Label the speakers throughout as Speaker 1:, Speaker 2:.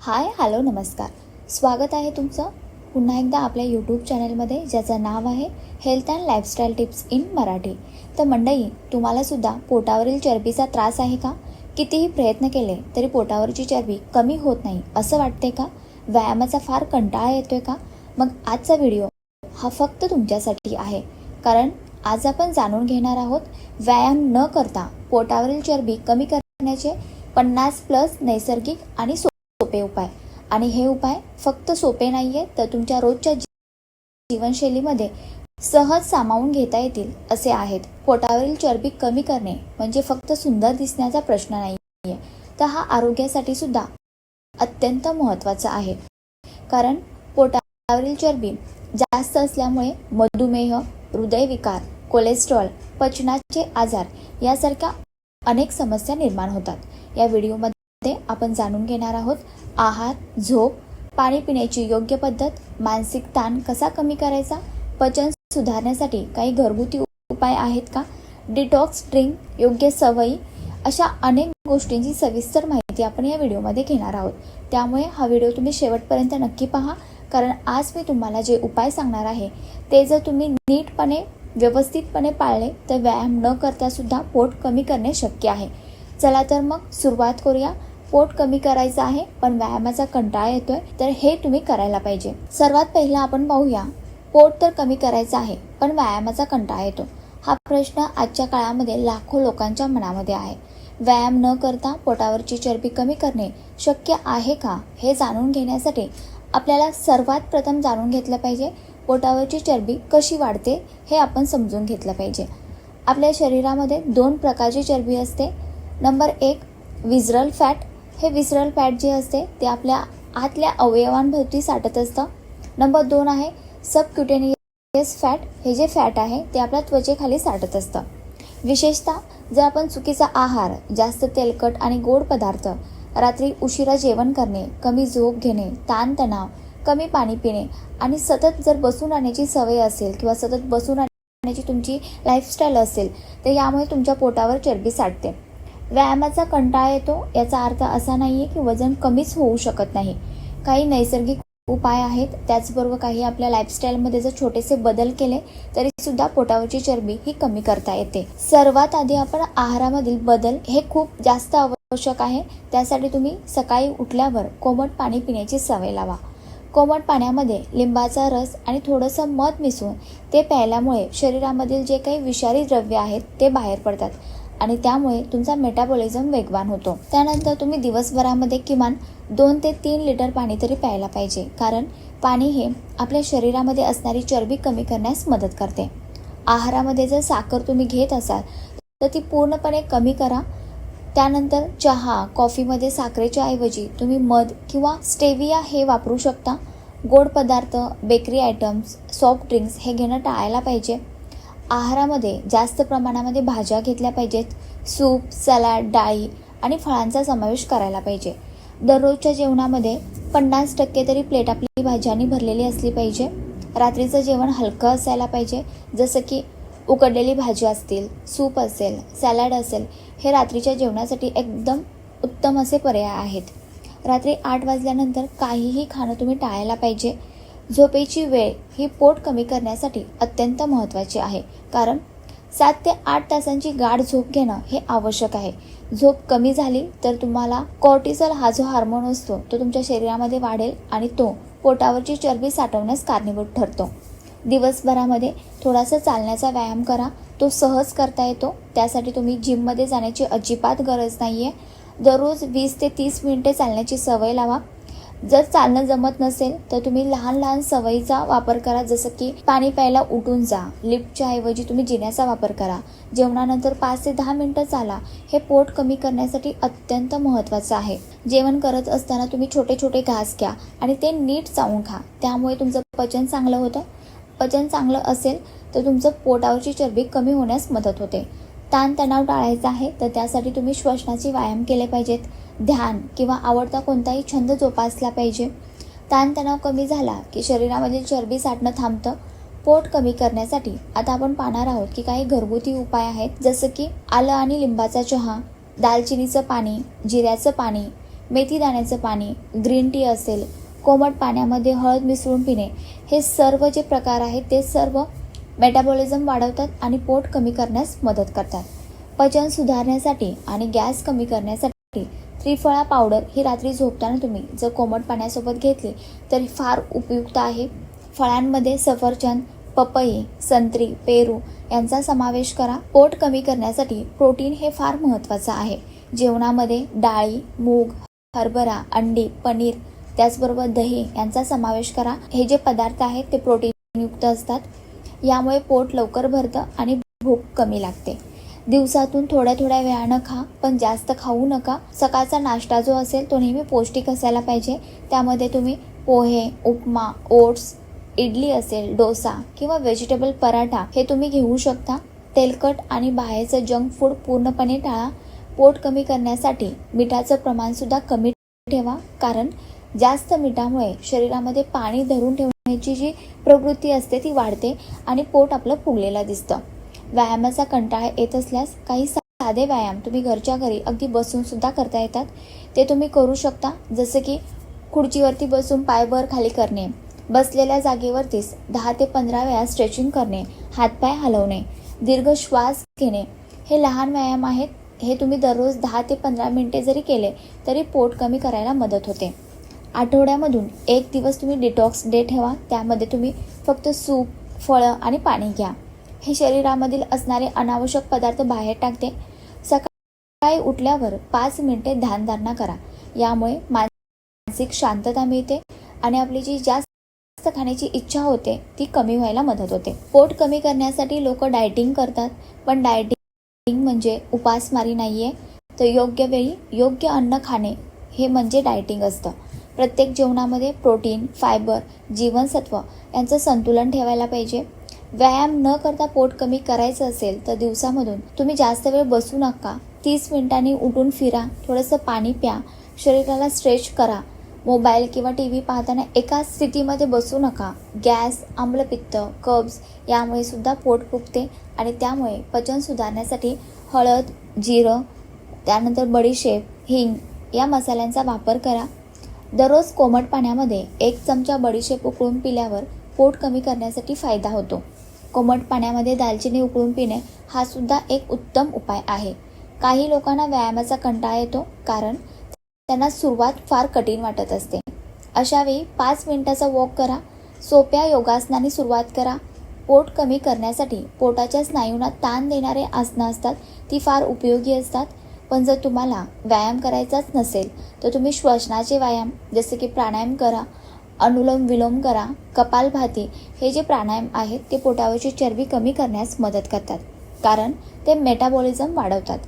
Speaker 1: Hi hello नमस्कार. स्वागत आहे तुमचं पुन्हा एकदा आपल्या यूट्यूब चॅनलमध्ये ज्याचं नाव आहे health and lifestyle tips in Marathi तर मंडई तुम्हालासुद्धा पोटावरील चरबीचा त्रास आहे का? कितीही प्रयत्न केले तरी पोटावरची चरबी कमी होत नाही असं वाटते का? व्यायामाचा फार कंटाळा येतोय का? मग आजचा व्हिडिओ हा फक्त तुमच्यासाठी आहे. कारण आज आपण जाणून घेणार आहोत व्यायाम न करता पोटावरील चरबी कमी करण्याचे पन्नास प्लस नैसर्गिक आणि सो सोपे उपाय. आणि हे उपाय फक्त सोपे नाही आहेत तर तुमच्या रोजच्या जीवनशैलीमध्ये सहज सामावून घेता येतील असे आहेत. पोटावरील चरबी कमी करणे म्हणजे फक्त सुंदर दिसण्याचा प्रश्न नाही आहे तर हा आरोग्यासाठी सुद्धा अत्यंत महत्त्वाचा आहे. कारण पोटावरील चरबी जास्त असल्यामुळे मधुमेह हृदयविकार कोलेस्ट्रॉल पचनाचे आजार यासारख्या अनेक समस्या निर्माण होतात. या व्हिडिओमध्ये आपण जाणून घेणार आहोत आहार झोप पाणी पिण्याची योग्य पद्धत मानसिक ताण कसा कमी करायचा पचन सुधारण्यासाठी काही घरगुती उपाय आहेत का? डिटॉक्स ड्रिंक योग्य सवयी अशा अनेक गोष्टींची सविस्तर माहिती आपण या व्हिडिओमध्ये घेणार आहोत. त्यामुळे हा व्हिडिओ तुम्ही शेवटपर्यंत नक्की पहा कारण आज मी तुम्हाला जे उपाय सांगणार आहे ते जर तुम्ही नीटपणे व्यवस्थितपणे पाळले तर व्यायाम न करता सुद्धा पोट कमी करणे शक्य आहे. चला तर मग सुरुवात करूया. पोट कमी करायचं आहे पण व्यायामाचा कंटाळा येतोय तर हे तुम्ही करायला पाहिजे. सर्वात पहिलं आपण पाहूया. पोट तर कमी करायचं आहे पण व्यायामाचा कंटाळा येतो. हा प्रश्न आजच्या काळामध्ये लाखो लोकांच्या मनामध्ये आहे. व्यायाम न करता पोटावरची चरबी कमी करणे शक्य आहे का हे जाणून घेण्यासाठी आपल्याला सर्वात प्रथम जाणून घेतलं पाहिजे पोटावरची चरबी कशी वाढते हे आपण समजून घेतलं पाहिजे. आपल्या शरीरामध्ये दोन प्रकारची चरबी असते. नंबर एक विजरल फॅट हे विसरल फॅट जे असते ते आपल्या आतल्या अवयवांभोवती साठत असतं. नंबर दोन आहे सबक्युटेनियस फॅट. हे जे फॅट आहे ते आपल्या त्वचेखाली साठत असतं. विशेषतः जर आपण चुकीचा आहार जास्त तेलकट आणि गोड पदार्थ रात्री उशिरा जेवण करणे कमी झोप घेणे ताणतणाव कमी पाणी पिणे आणि सतत जर बसून राहण्याची सवय असेल किंवा सतत बसून राहण्याची तुमची लाईफस्टाईल असेल तर यामुळे तुमच्या पोटावर चरबी साठते. व्यायामाचा कंटाळा येतो याचा अर्थ असा नाही आहे की वजन कमीच होऊ शकत नाही. काही नैसर्गिक उपाय आहेत त्याचबरोबर काही आपल्या लाईफस्टाईलमध्ये जर छोटेसे बदल केले तरी सुद्धा पोटावरची चरबी ही कमी करता येते. सर्वात आधी आपण आहारामधील बदल हे खूप जास्त आवश्यक आहे. त्यासाठी तुम्ही सकाळी उठल्यावर कोमट पाणी पिण्याची सवय लावा. कोमट पाण्यामध्ये लिंबाचा रस आणि थोडंसं मध मिसळून ते प्यायल्यामुळे शरीरामधील जे काही विषारी द्रव्य आहेत ते बाहेर पडतात. आणि त्यामुळे तुमचा मेटाबॉलिझम वेगवान होतो. त्यानंतर तुम्ही दिवसभरामध्ये किमान दोन ते तीन लिटर पाणी तरी प्यायला पाहिजे. कारण पाणी हे आपल्या शरीरामध्ये असणारी चरबी कमी करण्यास मदत करते. आहारामध्ये जर साखर तुम्ही घेत असाल तर ती पूर्णपणे कमी करा. त्यानंतर चहा कॉफीमध्ये साखरेच्या ऐवजी तुम्ही मध किंवा स्टेविया हे वापरू शकता. गोड पदार्थ बेकरी आयटम्स सॉफ्ट ड्रिंक्स हे घेणं टाळायला पाहिजे. आहारामध्ये जास्त प्रमाणामध्ये भाज्या घेतल्या पाहिजेत. सूप सलाड डाळी आणि फळांचा समावेश करायला पाहिजे. दररोजच्या जेवणामध्ये पन्नास टक्के तरी प्लेट आपली भाज्यांनी भरलेली असली पाहिजे. रात्रीचं जेवण हलकं असायला पाहिजे. जसं की उकडलेली भाजी असतील सूप असेल सॅलड असेल हे रात्रीच्या जेवणासाठी एकदम उत्तम असे पर्याय आहेत. रात्री आठ वाजल्यानंतर काहीही खाणं तुम्ही टाळायला पाहिजे. झोपेची वेळ ही पोट कमी करण्यासाठी अत्यंत महत्त्वाची आहे. कारण सात ते आठ तासांची गाढ झोप घेणं हे आवश्यक आहे. झोप कमी झाली तर तुम्हाला कॉर्टिसॉल हा जो हार्मोन असतो तो तुमच्या शरीरामध्ये वाढेल आणि तो पोटावरची चरबी साठवण्यास कारणीभूत ठरतो. दिवसभरामध्ये थोडासा चालण्याचा व्यायाम करा. तो सहज करता येतो. त्यासाठी तुम्ही जिममध्ये जाण्याची अजिबात गरज नाही आहे दररोज वीस ते तीस मिनिटे चालण्याची सवय लावा. जर चालणं जमत नसेल तर तुम्ही लहान लहान सवयीचा वापर करा. जसं की पाणी प्यायला उठून जा. लिफ्टच्या ऐवजी तुम्ही जिन्याचा वापर करा. जेवणानंतर पाच ते दहा मिनटं चाला. हे पोट कमी करण्यासाठी अत्यंत महत्त्वाचं आहे. जेवण करत असताना तुम्ही छोटे छोटे घास घ्या आणि ते नीट चावून खा. त्यामुळे तुमचं पचन चांगलं होतं. पचन चांगलं असेल तर तुमचं पोटावरची चरबी कमी होण्यास मदत होते. ताणतणाव टाळायचा आहे तर त्यासाठी तुम्ही श्वसनाचे व्यायाम केले पाहिजेत. ध्यान किंवा आवडता कोणताही छंद जोपासला पाहिजे. ताणतणाव कमी झाला की शरीरामधील चरबी साठणं थांबतं. पोट कमी करण्यासाठी आता आपण पाहणार आहोत की काही घरगुती उपाय आहेत जसं की आलं आणि लिंबाचा चहा दालचिनीचं पाणी जिऱ्याचं पाणी मेथी दाण्याचं पाणी ग्रीन टी असेल कोमट पाण्यामध्ये हळद मिसळून पिणे. हे सर्व जे प्रकार आहेत ते सर्व मेटाबॉलिझम वाढवतात आणि पोट कमी करण्यास मदत करतात. पचन सुधारण्यासाठी आणि गॅस कमी करण्यासाठी त्रिफळा पावडर ही रात्री झोपताना तुम्ही जर कोमट पाण्यासोबत घेतली तर फार उपयुक्त आहे. फळांमध्ये सफरचंद पपई संत्री पेरू यांचा समावेश करा. पोट कमी करण्यासाठी प्रोटीन हे फार महत्त्वाचं आहे. जेवणामध्ये डाळी मूग हरभरा अंडी पनीर त्याचबरोबर दही यांचा समावेश करा. हे जे पदार्थ आहेत ते प्रोटीनयुक्त असतात. यामुळे पोट लवकर भरतं आणि भूक कमी लागते. दिवसातून थोड्या थोड्या वेळानं खा पण जास्त खाऊ नका. सकाळचा नाश्ता जो असेल तो नेहमी पौष्टिक असायला पाहिजे. त्यामध्ये तुम्ही पोहे उपमा ओट्स इडली असेल डोसा किंवा व्हेजिटेबल पराठा हे तुम्ही घेऊ शकता. तेलकट आणि बाहेरचं जंक फूड पूर्णपणे टाळा. पोट कमी करण्यासाठी मिठाचं प्रमाणसुद्धा कमी ठेवा. कारण जास्त मिठामुळे शरीरामध्ये पाणी धरून ठेवण्याची जी प्रवृत्ती असते ती वाढते आणि पोट आपलं फुगलेलं दिसतं. व्यायामाचा कंटाळा येत असल्यास काही साधे व्यायाम तुम्ही घरच्या घरी अगदी बसून सुद्धा करता येतात. ते तुम्ही करू शकता जसं की खुर्चीवरती बसून पाय वर खाली करणे बसलेल्या जागेवरतीच दहा ते पंधरा वेळा स्ट्रेचिंग करणे हातपाय हलवणे दीर्घ श्वास घेणे हे लहान व्यायाम आहेत. हे तुम्ही दररोज दहा ते पंधरा मिनटे जरी केले तरी पोट कमी करायला मदत होते. आठवड्यामधून एक दिवस तुम्ही डिटॉक्स डे ठेवा. त्यामध्ये तुम्ही फक्त सूप फळं आणि पाणी घ्या. हे शरीरामधील असणारे अनावश्यक पदार्थ बाहेर टाकते. सकाळी उठल्यावर पाच मिनिटे ध्यानधारणा करा. यामुळे मानसिक शांतता मिळते आणि आपली जी जास्त खाण्याची इच्छा होते ती कमी व्हायला मदत होते. पोट कमी करण्यासाठी लोक डायटिंग करतात पण डायटिंग म्हणजे उपासमारी नाही आहे तर योग्य वेळी योग्य अन्न खाणे हे म्हणजे डायटिंग असतं. प्रत्येक जेवणामध्ये प्रोटीन फायबर जीवनसत्व यांचं संतुलन ठेवायला पाहिजे. व्यायाम न करता पोट कमी करायचं असेल तर दिवसामधून तुम्ही जास्त वेळ बसू नका. तीस मिनिटांनी उठून फिरा थोडंसं पाणी प्या शरीराला स्ट्रेच करा. मोबाईल किंवा टी व्ही पाहताना एका स्थितीमध्ये बसू नका. गॅस आम्लपित्त कब्ज यामुळे सुद्धा पोट फुगते आणि त्यामुळे पचन सुधारण्यासाठी हळद जिरं त्यानंतर बडीशेप हिंग या मसाल्यांचा वापर करा. दररोज कोमट पाण्यामध्ये एक चमचा बडीशेप उकळून पिल्यावर पोट कमी करण्यासाठी फायदा होतो. कोमट पाण्यामध्ये दालचिनी उकळून पिणे हा सुद्धा एक उत्तम उपाय आहे. काही लोकांना व्यायामाचा कंटाळा येतो कारण त्यांना सुरुवात फार कठीण वाटत असते. अशावेळी पाच मिनिटाचा वॉक करा सोप्या योगासनाने सुरुवात करा. पोट कमी करण्यासाठी पोटाच्या स्नायूंना ताण देणारे आसनं असतात ती फार उपयोगी असतात. पण जर तुम्हाला व्यायाम करायचाच नसेल तर तुम्ही श्वसनाचे व्यायाम जसे की प्राणायाम करा अनुलोम विलोम करा कपालभाती हे जे प्राणायाम आहेत ते पोटावरची चरबी कमी करण्यास मदत करतात. कारण ते मेटाबॉलिझम वाढवतात.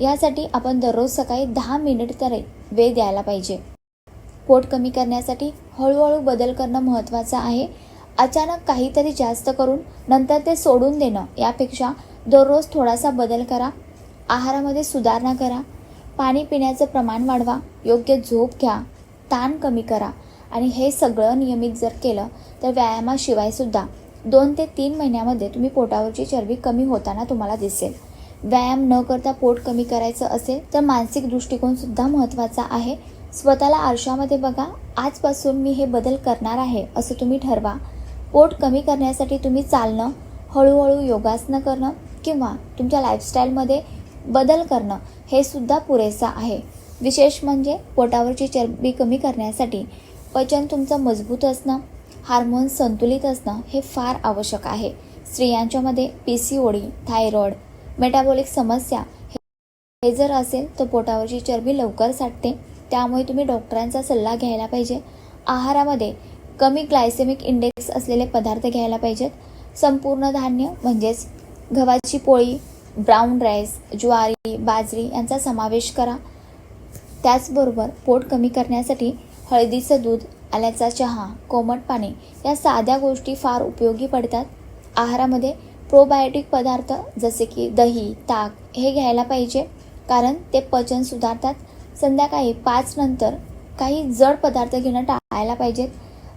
Speaker 1: यासाठी आपण दररोज सकाळी दहा मिनिट तरी वेळ द्यायला पाहिजे. पोट कमी करण्यासाठी हळूहळू बदल करणं महत्त्वाचं आहे. अचानक काहीतरी जास्त करून नंतर ते सोडून देणं यापेक्षा दररोज थोडासा बदल करा. आहारामध्ये सुधारणा करा. पाणी पिण्याचं प्रमाण वाढवा. योग्य झोप घ्या. ताण कमी करा. आणि हे सगळं नियमित जर केलं तर व्यायामाशिवायसुद्धा दोन ते तीन महिन्यामध्ये तुम्ही पोटावरची चरबी कमी होताना तुम्हाला दिसेल. व्यायाम न करता पोट कमी करायचं असेल तर मानसिक दृष्टिकोनसुद्धा महत्त्वाचा आहे. स्वतःला आरशामध्ये बघा. आजपासून मी हे बदल करणार आहे असं तुम्ही ठरवा. पोट कमी करण्यासाठी तुम्ही चालणं हळूहळू योगासनं करणं किंवा तुमच्या लाईफस्टाईलमध्ये बदल करणं हे सुद्धा पुरेसा आहे. विशेष म्हणजे पोटावरची चरबी कमी करण्यासाठी पचन तुमचं मजबूत असणं हार्मोन्स संतुलित असणं हे फार आवश्यक आहे. स्त्रियांच्यामध्ये P C OD thyroid metabolic समस्या हे जर असेल तर पोटावरची चरबी लवकर साठते. त्यामुळे तुम्ही डॉक्टरांचा सल्ला घ्यायला पाहिजे. आहारामध्ये कमी ग्लायसेमिक इंडेक्स असलेले पदार्थ घ्यायला पाहिजेत. संपूर्ण धान्य म्हणजेच गव्हाची पोळी ब्राऊन राईस ज्वारी बाजरी यांचा समावेश करा. त्याचबरोबर पोट कमी करण्यासाठी हळदीचं दूध आल्याचा चहा कोमट पाणी या साध्या गोष्टी फार उपयोगी पडतात. आहारामध्ये प्रोबायोटिक पदार्थ जसे की दही ताक हे घ्यायला पाहिजे कारण ते पचन सुधारतात. संध्याकाळी पाच नंतर काही जड पदार्थ घेणं टाळायला पाहिजेत.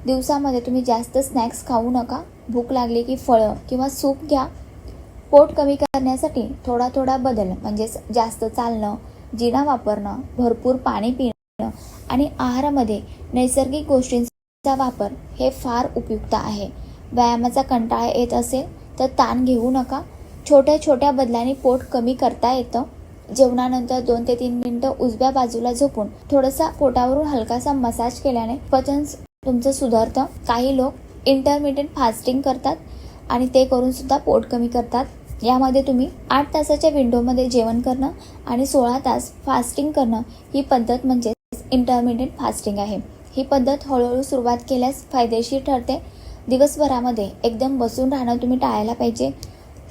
Speaker 1: दिवसामध्ये तुम्ही जास्त स्नॅक्स खाऊ नका. भूक लागली की फळं किंवा सूप घ्या. पोट कमी करण्यासाठी थोडा थोडा बदल म्हणजेच जास्त चालणं जिना वापरणं भरपूर पाणी पिणं आणि आहारामध्ये नैसर्गिक गोष्टींचा वापर हे फार उपयुक्त आहे. व्यायामाचा कंटाळा येत असेल तर ताण घेऊ नका. छोट्या छोट्या बदलांनी पोट कमी करता येतं. जेवणानंतर दोन ते तीन मिनिटं उजव्या बाजूला झोपून थोडासा पोटावरून हलकासा मसाज केल्याने पचन तुमचं सुधारतं. काही लोक इंटरमिडियंट फास्टिंग करतात आणि ते करून सुद्धा पोट कमी करतात. यामध्ये तुम्ही आठ तासाच्या विंडोमध्ये जेवण करणं आणि सोळा तास फास्टिंग करणं ही पद्धत म्हणजे इंटरमिडिएट फास्टिंग आहे. ही पद्धत हळूहळू सुरुवात केल्यास फायदेशीर ठरते. दिवसभरामध्ये एकदम बसून राहणं तुम्ही टाळायला पाहिजे.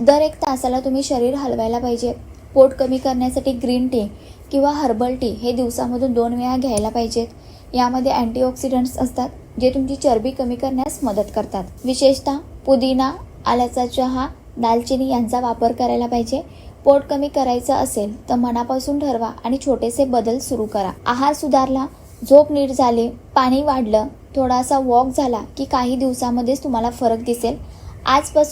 Speaker 1: दर एक तासाला तुम्ही शरीर हलवायला पाहिजे. पोट कमी करण्यासाठी ग्रीन टी किंवा हर्बल टी हे दिवसामधून दोन वेळा घ्यायला पाहिजेत. यामध्ये अँटीऑक्सिडंट्स असतात जे तुमची चरबी कमी करण्यास मदत करतात. विशेषतः पुदिना आल्याचा चहा दालचिनी यांचा वापर करायला पाहिजे. पोट कमी करायचं असेल तर मनापासून ठरवा आणि छोटेसे बदल सुरू करा. आहार सुधारला झोप नीट झाली पाणी वाढलं थोडासा वॉक झाला की काही दिवसामध्येच तुम्हाला फरक दिसेल. आजपासून